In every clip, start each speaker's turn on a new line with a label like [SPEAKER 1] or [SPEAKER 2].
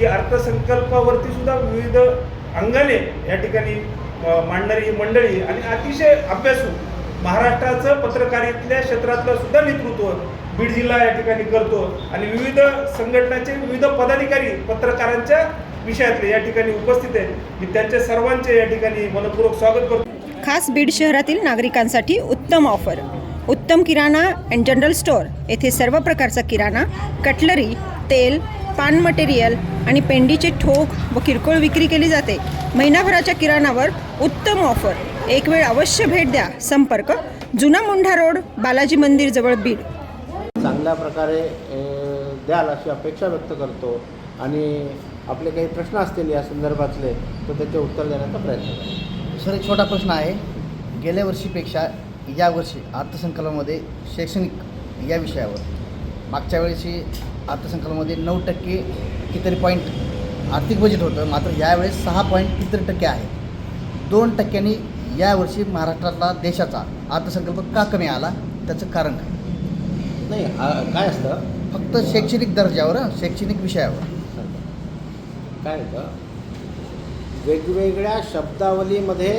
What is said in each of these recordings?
[SPEAKER 1] की अर्थसंकल्पावरती सुद्धा विविध अंगाने या ठिकाणी मांडणारी ही मंडळी आणि अतिशय अभ्यासू महाराष्ट्राचं पत्रकारितल्या क्षेत्रातलं सुद्धा नेतृत्व बीड जिल्हा या ठिकाणी करतो आणि विविध संघटनाचे विविध पदाधिकारी पत्रकारांच्या विषयातले या ठिकाणी उपस्थित आहेत. मी त्यांच्या सर्वांचे या ठिकाणी मनपूर्वक स्वागत करतो.
[SPEAKER 2] खास बीड शहरातील नागरिकांसाठी उत्तम ऑफर. उत्तम किराणा अँड जनरल स्टोअर येथे सर्व प्रकारचा किराणा कटलरी तेल पान मटेरियल आणि पेंडीचे ठोक व किरकोळ विक्री केली जाते. महिनाभराच्या किराणावर उत्तम ऑफर एक वेळ अवश्य भेट द्या. संपर्क जुना मुंढा रोड बालाजी मंदिर जवळ बीड.
[SPEAKER 3] चांगल्या प्रकारे द्याल अशी अपेक्षा व्यक्त करतो आणि आपले काही प्रश्न असतील या संदर्भातले तर त्याचे उत्तर देण्याचा प्रयत्न करेल
[SPEAKER 4] सर एक छोटा प्रश्न आहे. गेल्या वर्षीपेक्षा यावर्षी अर्थसंकल्पामध्ये शैक्षणिक या विषयावर. मागच्या वेळेची अर्थसंकल्पामध्ये नऊ टक्के कितीतरी पॉईंट आर्थिक बजेट होतं. मात्र यावेळेस सहा पॉईंट कितीतरी टक्के आहे. दोन टक्क्यांनी यावर्षी महाराष्ट्रातला देशाचा अर्थसंकल्प का कमी आला? त्याचं कारण काय?
[SPEAKER 3] नाही काय असतं?
[SPEAKER 4] फक्त शैक्षणिक दर्जावर शैक्षणिक विषयावर.
[SPEAKER 3] काय होतं? वेगवेगळ्या शब्दावलीमध्ये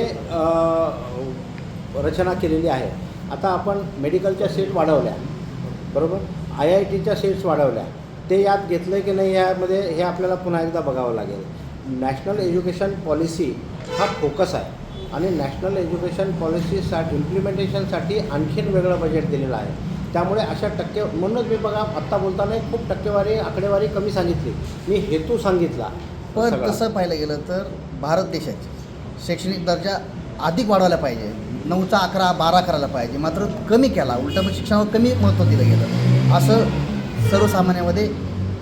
[SPEAKER 3] रचना केलेली आहे. आता आपण मेडिकलच्या सीट वाढवल्या. बरोबर? आय आय टीच्या सीट्स वाढवल्या. ते यात घेतलं की नाही यामध्ये हे आपल्याला पुन्हा एकदा बघावं लागेल. नॅशनल एज्युकेशन पॉलिसी हा फोकस आहे. आणि नॅशनल एज्युकेशन पॉलिसीसाठी इम्प्लिमेंटेशनसाठी आणखीन वेगळं बजेट दिलेलं आहे. त्यामुळे अशा टक्के म्हणूनच मी बघा आत्ता बोलताना खूप टक्केवारी आकडेवारी कमी सांगितली. मी हेतू सांगितला.
[SPEAKER 4] पण. तसं पाहायला गेलं तर भारत देशाची शैक्षणिक दर्जा अधिक वाढवायला पाहिजे. नऊचा अकरा बारा करायला पाहिजे. मात्र कमी केला. उलटा मग शिक्षणावर कमी महत्त्व दिलं गेलं. असं सर्वसामान्यामध्ये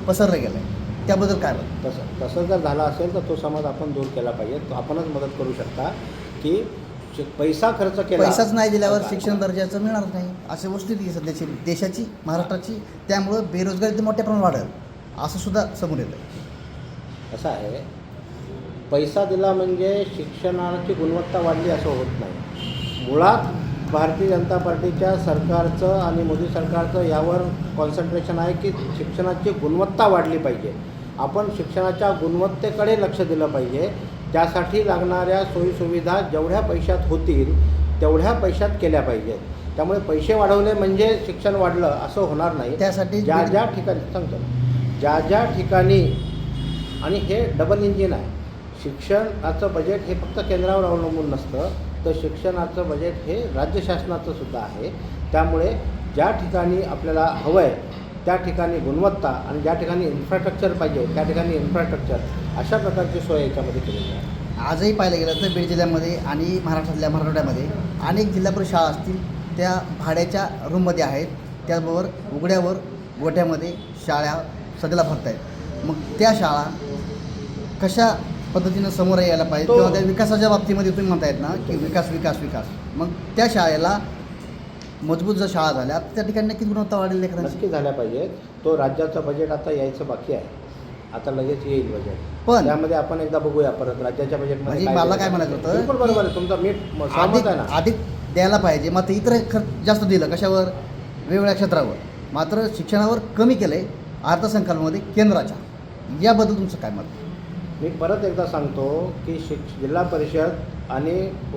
[SPEAKER 4] पसरलं गेलं. आहे त्याबद्दल काय
[SPEAKER 3] तसं तसं जर झालं असेल तर तो समाज आपण दूर केला पाहिजे. तो आपणच मदत करू शकता की शि- पैसा खर्च केला.
[SPEAKER 4] पैसाच नाही दिल्यावर शिक्षण दर्जाचं मिळणार नाही. अशी वस्तुस्थिती आहे सध्याची देशाची महाराष्ट्राची. त्यामुळं बेरोजगारी तर मोठ्या प्रमाणात वाढेल. असं सुद्धा समोर येतं
[SPEAKER 3] असं आहे. पैसा दिला म्हणजे शिक्षणाची गुणवत्ता वाढली असं होत नाही. मुळात भारतीय जनता पार्टीच्या सरकारचं आणि मोदी सरकारचं यावर कॉन्सन्ट्रेशन आहे की शिक्षणाची गुणवत्ता वाढली पाहिजे. आपण शिक्षणाच्या गुणवत्तेकडे लक्ष दिलं पाहिजे. त्यासाठी लागणाऱ्या सोयीसुविधा जेवढ्या पैशात होतील तेवढ्या पैशात केल्या पाहिजेत. त्यामुळे पैसे वाढवले म्हणजे शिक्षण वाढलं असं होणार नाही.
[SPEAKER 4] त्यासाठी
[SPEAKER 3] ज्या ज्या ठिकाणी सांगतो. ज्या ज्या ठिकाणी आणि हे डबल इंजिन आहे. शिक्षणाचं बजेट हे फक्त केंद्रावर अवलंबून नसतं. तर शिक्षणाचं बजेट हे राज्य शासनाचं सुद्धा आहे. त्यामुळे ज्या ठिकाणी आपल्याला हवं आहे त्या ठिकाणी गुणवत्ता आणि ज्या ठिकाणी इन्फ्रास्ट्रक्चर पाहिजे त्या ठिकाणी इन्फ्रास्ट्रक्चर अशा प्रकारची सोय याच्यामध्ये केलेली आहे.
[SPEAKER 4] आजही पाहिलं गेलं तर बीड जिल्ह्यामध्ये आणि महाराष्ट्रातल्या मराठवाड्यामध्ये अनेक जिल्हा परिषद शाळा असतील त्या भाड्याच्या रूममध्ये आहेत. त्याचबरोबर उघड्यावर गोठ्यामध्ये शाळा सध्याला भरत आहेत मग त्या शाळा कशा पद्धतीनं समोर यायला पाहिजे.
[SPEAKER 3] तो-
[SPEAKER 4] किंवा त्या विकासाच्या बाबतीमध्ये तुम्ही म्हणतायत ना की विकास विकास विकास. मग त्या शाळेला मजबूत जर शाळा झाल्या त्या ठिकाणी नक्कीच गुणवत्ता वाढेल लेकरांची.
[SPEAKER 3] नक्की झाल्या पाहिजेत. तो राज्याचं बजेट आता यायचं बाकी आहे. आता लगेच येईल बजेट
[SPEAKER 4] पण
[SPEAKER 3] त्यामध्ये आपण एकदा बघूया परत राज्याच्या बजेटमध्ये
[SPEAKER 4] म्हणजे मला काय म्हणायचं होतं?
[SPEAKER 3] बिलकुल बरोबर आहे. तुमचा मी सहमत आहे ना.
[SPEAKER 4] अधिक द्यायला पाहिजे. मात्र इतर खर्च जास्त दिलं कशावर? वेगवेगळ्या क्षेत्रावर. मात्र शिक्षणावर कमी केलं आहे अर्थसंकल्पामध्ये केंद्राच्या. याबद्दल तुमचं काय मत? आहे?
[SPEAKER 3] मी परत एकदा सांगतो की शिक्ष जिल्हा परिषद आणि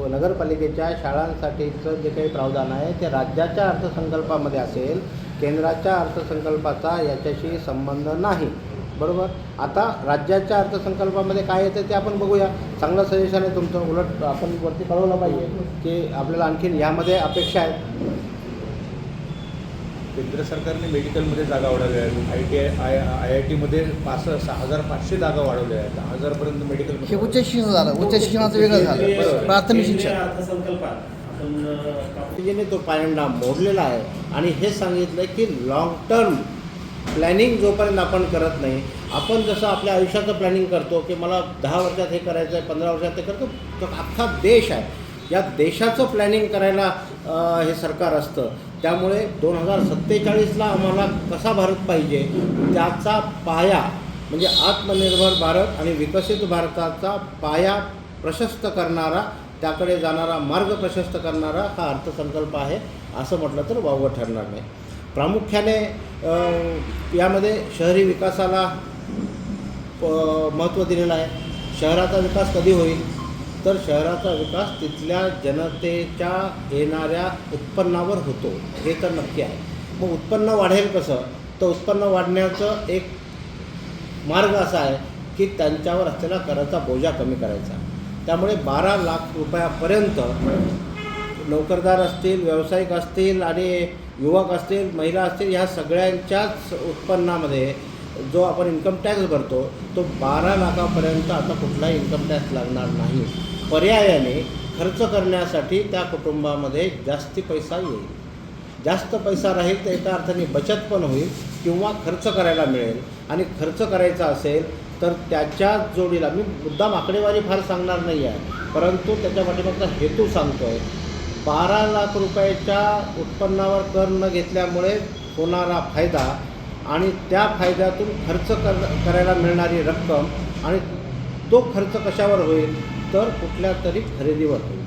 [SPEAKER 3] नगरपालिकेच्या शाळांसाठीचं जे काही प्रावधान आहे ते राज्याच्या अर्थसंकल्पामध्ये असेल केंद्राच्या अर्थसंकल्पाचा याच्याशी संबंध नाही. बरोबर? आता राज्याच्या अर्थसंकल्पामध्ये काय येतं ते आपण बघूया. चांगलं सजेशन आहे तुमचं. उलट आपण वरती कळवलं पाहिजे की आपल्याला आणखीन यामध्ये अपेक्षा आहेत.
[SPEAKER 5] केंद्र सरकारने मेडिकलमध्ये जागा वाढवल्या आहेत. I T I I I टीमध्ये पाच सहा हजार पाचशे जागा वाढवल्या आहेत. दहा हजारपर्यंत
[SPEAKER 4] हे
[SPEAKER 5] मेडिकल
[SPEAKER 4] उच्च शिक्षण झालं. उच्च शिक्षणाचं वेगळं झालं. प्राथमिक शिक्षण.
[SPEAKER 1] अर्थसंकल्पात आपण
[SPEAKER 3] तो पायंडा मोडलेला आहे. आणि हे सांगितलं की लॉंग टर्म प्लॅनिंग जोपर्यंत आपण करत नाही आपण जसं आपल्या आयुष्याचं प्लॅनिंग करतो की मला दहा वर्षात हे करायचं आहे पंधरा वर्षात ते करतो तो अख्खा देश आहे. या देशाचं प्लॅनिंग करायला हे सरकार असतं. त्यामुळे दोन हजार सत्तेचाळीसला आम्हाला कसा भारत पाहिजे त्याचा पाया म्हणजे आत्मनिर्भर भारत आणि विकसित भारताचा पाया प्रशस्त करणारा त्याकडे जाणारा मार्ग प्रशस्त करणारा हा अर्थसंकल्प आहे असं म्हटलं तर वावगं ठरणार नाही. प्रामुख्याने यामध्ये शहरी विकासाला महत्त्व दिलेलं आहे. शहराचा विकास कधी होईल? तर शहराचा विकास तिथल्या जनतेच्या येणाऱ्या उत्पन्नावर होतो. हे तर नक्की आहे. मग उत्पन्न वाढेल कसं? तर उत्पन्न वाढण्याचं एक मार्ग असा आहे की त्यांच्यावर असलेला कराचा बोजा कमी करायचा. त्यामुळे बारा लाख रुपयापर्यंत नोकरदार असतील व्यावसायिक असतील आणि युवक असतील महिला असतील ह्या सगळ्यांच्याच उत्पन्नामध्ये जो आपण इन्कम टॅक्स भरतो तो बारा लाखापर्यंत आता कुठलाही इन्कम टॅक्स लागणार नाही. पर्यायाने खर्च करण्यासाठी त्या कुटुंबामध्ये जास्ती पैसा येईल. जास्त पैसा राहील तर एका अर्थाने बचत पण होईल किंवा खर्च करायला मिळेल. आणि खर्च करायचा असेल तर त्याच्या जोडीला मी मुद्दाम आकडेवारी फार सांगणार नाही आहे परंतु त्याच्या पाठीमागचा हेतू सांगतो आहे बारा लाख रुपयाच्या उत्पन्नावर कर न घेतल्यामुळे होणारा फायदा आणि त्या फायद्यातून खर्च कर करायला मिळणारी रक्कम आणि तो खर्च कशावर होईल? तर कुठल्या तरी खरेदीवर होईल.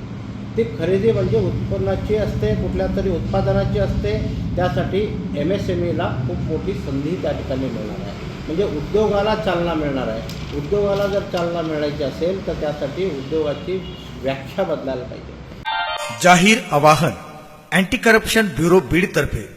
[SPEAKER 3] ती खरेदी म्हणजे उत्पन्नाची असते कुठल्या तरी उत्पादनाची असते. त्यासाठी एम एस एम ईला खूप मोठी संधी त्या ठिकाणी मिळणार आहे. म्हणजे उद्योगाला चालना मिळणार आहे. उद्योगाला जर चालना मिळायची असेल तर त्यासाठी उद्योगाची व्याख्या बदलायला पाहिजे.
[SPEAKER 6] जाहीर आवाहन अँटी करप्शन ब्युरो बीडतर्फे.